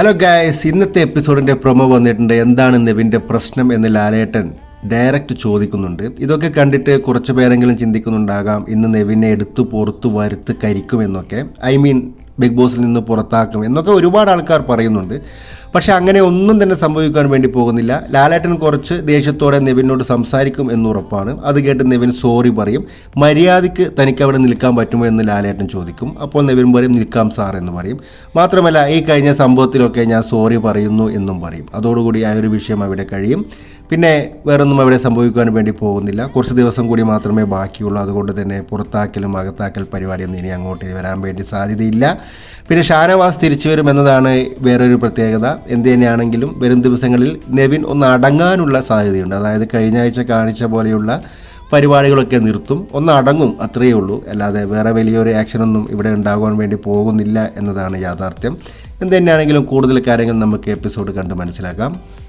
Hello guys ഇന്നത്തെ എപ്പിസോഡിന്റെ promo വന്നിട്ടുണ്ട്. എന്താണ് നെവിന്റെ പ്രശ്നം എന്ന് ലാലേട്ടൻ ഡയറക്റ്റ് ചോദിക്കുന്നുണ്ട്. ഇതൊക്കെ കണ്ടിട്ട് കുറച്ച് പേരെങ്കിലും ചിന്തിക്കുന്നുണ്ടാകാം. ഇന്ന് നെവിനെ എടുത്തു പുറത്ത് വരുത്ത് കരിക്കുമെന്നൊക്കെ ഐ മീൻ ബിഗ് ബോസിൽ നിന്ന് പുറത്താക്കും എന്നൊക്കെ ഒരുപാട് ആൾക്കാർ പറയുന്നുണ്ട്. പക്ഷേ അങ്ങനെ ഒന്നും തന്നെ സംഭവിക്കാൻ വേണ്ടി പോകുന്നില്ല. ലാലേട്ടൻ കുറച്ച് ദേഷ്യത്തോടെ നെവിനോട് സംസാരിക്കും എന്നുറപ്പാണ്. അത് കേട്ട് നെവിൻ സോറി പറയും. മര്യാദയ്ക്ക് തനിക്ക് അവിടെ നിൽക്കാൻ പറ്റുമോ എന്ന് ലാലേട്ടൻ ചോദിക്കും. അപ്പോൾ നെവിൻ പറയും നിൽക്കാം സാർ എന്ന് പറയും. മാത്രമല്ല ഈ കഴിഞ്ഞ സംഭവത്തിലൊക്കെ ഞാൻ സോറി പറയുന്നു എന്നും പറയും. അതോടുകൂടി ആ ഒരു വിഷയം അവിടെ കഴിയും. പിന്നെ വേറൊന്നും അവിടെ സംഭവിക്കാൻ വേണ്ടി പോകുന്നില്ല. കുറച്ച് ദിവസം കൂടി മാത്രമേ ബാക്കിയുള്ളൂ. അതുകൊണ്ട് തന്നെ പുറത്താക്കലും അകത്താക്കൽ പരിപാടിയൊന്നും ഇനി അങ്ങോട്ട് വരാൻ വേണ്ടി സാധ്യതയില്ല. പിന്നെ ഷാനവാസ് തിരിച്ചു വരുമെന്നതാണ് വേറൊരു പ്രത്യേകത. എന്ത് തന്നെയാണെങ്കിലും വരും ദിവസങ്ങളിൽ നെവിൻ ഒന്ന് അടങ്ങാനുള്ള സാധ്യതയുണ്ട്. അതായത് കഴിഞ്ഞ ആഴ്ച കാണിച്ച പോലെയുള്ള പരിപാടികളൊക്കെ നിർത്തും. ഒന്ന് അടങ്ങും അത്രയേ ഉള്ളൂ. അല്ലാതെ വേറെ വലിയൊരു ആക്ഷനൊന്നും ഇവിടെ ഉണ്ടാകുവാൻ വേണ്ടി പോകുന്നില്ല എന്നതാണ് യാഥാർത്ഥ്യം. എന്ത് തന്നെയാണെങ്കിലും കൂടുതൽ കാര്യങ്ങൾ നമുക്ക് എപ്പിസോഡ് കണ്ട് മനസ്സിലാക്കാം.